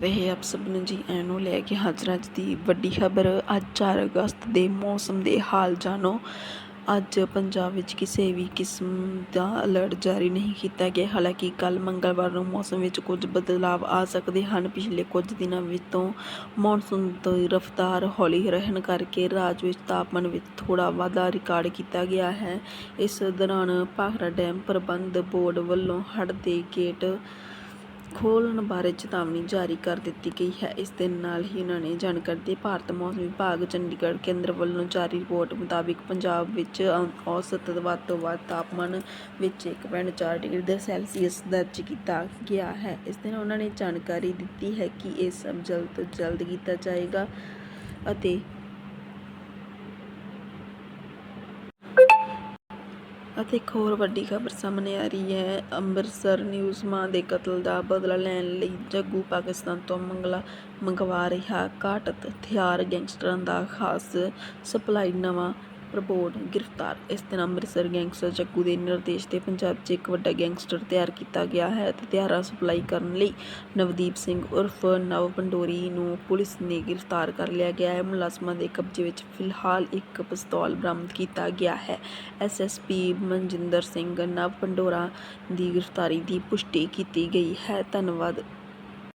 ਰਹੇ ਆਪ ਸਭ ਨੂੰ ਜੀ ਐਨ ਨੂੰ ਲੈ ਕੇ ਹਾਜ਼ਰ ਅੱਜ ਦੀ ਵੱਡੀ ਖਬਰ। ਅੱਜ 4 ਅਗਸਤ ਦੇ ਮੌਸਮ ਦੇ ਹਾਲ ਜਾਣੋ। ਅੱਜ ਪੰਜਾਬ ਵਿੱਚ ਕਿਸੇ ਵੀ ਕਿਸਮ ਦਾ ਅਲਰਟ ਜਾਰੀ ਨਹੀਂ ਕੀਤਾ ਗਿਆ। ਹਾਲਾਂਕਿ ਕੱਲ ਮੰਗਲਵਾਰ ਨੂੰ ਮੌਸਮ ਵਿੱਚ ਕੁਝ ਬਦਲਾਵ ਆ ਸਕਦੇ ਹਨ। ਪਿਛਲੇ ਕੁਝ ਦਿਨਾਂ ਵਿੱਚ ਤੋਂ ਮੌਨਸੂਨ ਦੀ ਰਫ਼ਤਾਰ ਹੌਲੀ ਰਹਿਣ ਕਰਕੇ ਰਾਜ ਵਿੱਚ ਤਾਪਮਾਨ ਵਿੱਚ ਥੋੜਾ ਵਾਧਾ ਰਿਕਾਰਡ ਕੀਤਾ ਗਿਆ ਹੈ। ਇਸ ਦੌਰਾਨ ਭਾਖੜਾ ਡੈਮ ਪ੍ਰਬੰਧ ਬੋਰਡ ਵੱਲੋਂ ਹੜ੍ਹ ਦੇ ਗੇਟ ਖੋਲ੍ਹਣ ਬਾਰੇ ਚੇਤਾਵਨੀ ਜਾਰੀ ਕਰ ਦਿੱਤੀ ਗਈ ਹੈ। ਇਸ ਦੇ ਨਾਲ ਹੀ ਉਹਨਾਂ ਨੇ ਜਾਣਕਾਰੀ ਦਿੱਤੀ ਭਾਰਤ ਮੌਸਮ ਵਿਭਾਗ ਚੰਡੀਗੜ੍ਹ ਕੇਂਦਰ ਵੱਲੋਂ ਜਾਰੀ ਰਿਪੋਰਟ ਮੁਤਾਬਿਕ ਪੰਜਾਬ ਵਿੱਚ ਔਸਤ ਵੱਧ ਤੋਂ ਵੱਧ ਤਾਪਮਾਨ ਵਿੱਚ 1.4 ਡਿਗਰੀ ਸੈਲਸੀਅਸ ਦਰਜ ਕੀਤਾ ਗਿਆ ਹੈ। ਇਸ ਦਿਨ ਨਾਲ ਉਹਨਾਂ ਨੇ ਜਾਣਕਾਰੀ ਦਿੱਤੀ ਹੈ ਕਿ ਇਹ ਸਭ ਜਲਦ ਤੋਂ ਜਲਦ ਕੀਤਾ ਜਾਏਗਾ ਅਤੇ ਅਤੇ ਇੱਕ ਹੋਰ ਵੱਡੀ ਖਬਰ ਸਾਹਮਣੇ ਆ ਰਹੀ ਹੈ। ਅੰਮ੍ਰਿਤਸਰ ਨਿਊਜ਼ ਮਾਂ ਦੇ ਕਤਲ ਦਾ ਬਦਲਾ ਲੈਣ ਲਈ ਜੱਗੂ ਪਾਕਿਸਤਾਨ ਤੋਂ ਮੰਗਲਾ ਮੰਗਵਾ ਰਿਹਾ ਘਾਤਕ ਹਥਿਆਰ ਗੈਂਗਸਟਰਾਂ ਦਾ ਖਾਸ ਸਪਲਾਈ ਨਵਾਂ ਪ੍ਰਬੋਧ ਗ੍ਰਿਫਤਾਰ। ਇਸ ਦਿਨ ਅੰਮ੍ਰਿਤਸਰ ਗੈਂਗਸਟਰ ਜੱਗੂ ਦੇ ਨਿਰਦੇਸ਼ ਤੇ ਪੰਜਾਬ 'ਚ ਇੱਕ ਵੱਡਾ ਗੈਂਗਸਟਰ ਤਿਆਰ ਕੀਤਾ ਗਿਆ ਹੈ ਅਤੇ ਹਥਿਆਰਾਂ ਸਪਲਾਈ ਕਰਨ ਲਈ ਨਵਦੀਪ ਸਿੰਘ ਉਰਫ ਨਵ ਪੰਡੋਰੀ ਨੂੰ ਪੁਲਿਸ ਨੇ ਗ੍ਰਿਫਤਾਰ ਕਰ ਲਿਆ ਗਿਆ ਹੈ। ਮੁਲਾਜ਼ਮਾਂ ਦੇ ਕਬਜ਼ੇ ਵਿੱਚ ਫਿਲਹਾਲ ਇੱਕ ਪਿਸਤੌਲ ਬਰਾਮਦ ਕੀਤਾ ਗਿਆ ਹੈ। ਐਸਐਸਪੀ ਮਨਜਿੰਦਰ ਸਿੰਘ ਨਵ ਪੰਡੋਰਾ ਦੀ ਗ੍ਰਿਫਤਾਰੀ ਦੀ ਪੁਸ਼ਟੀ ਕੀਤੀ ਗਈ ਹੈ। ਧੰਨਵਾਦ।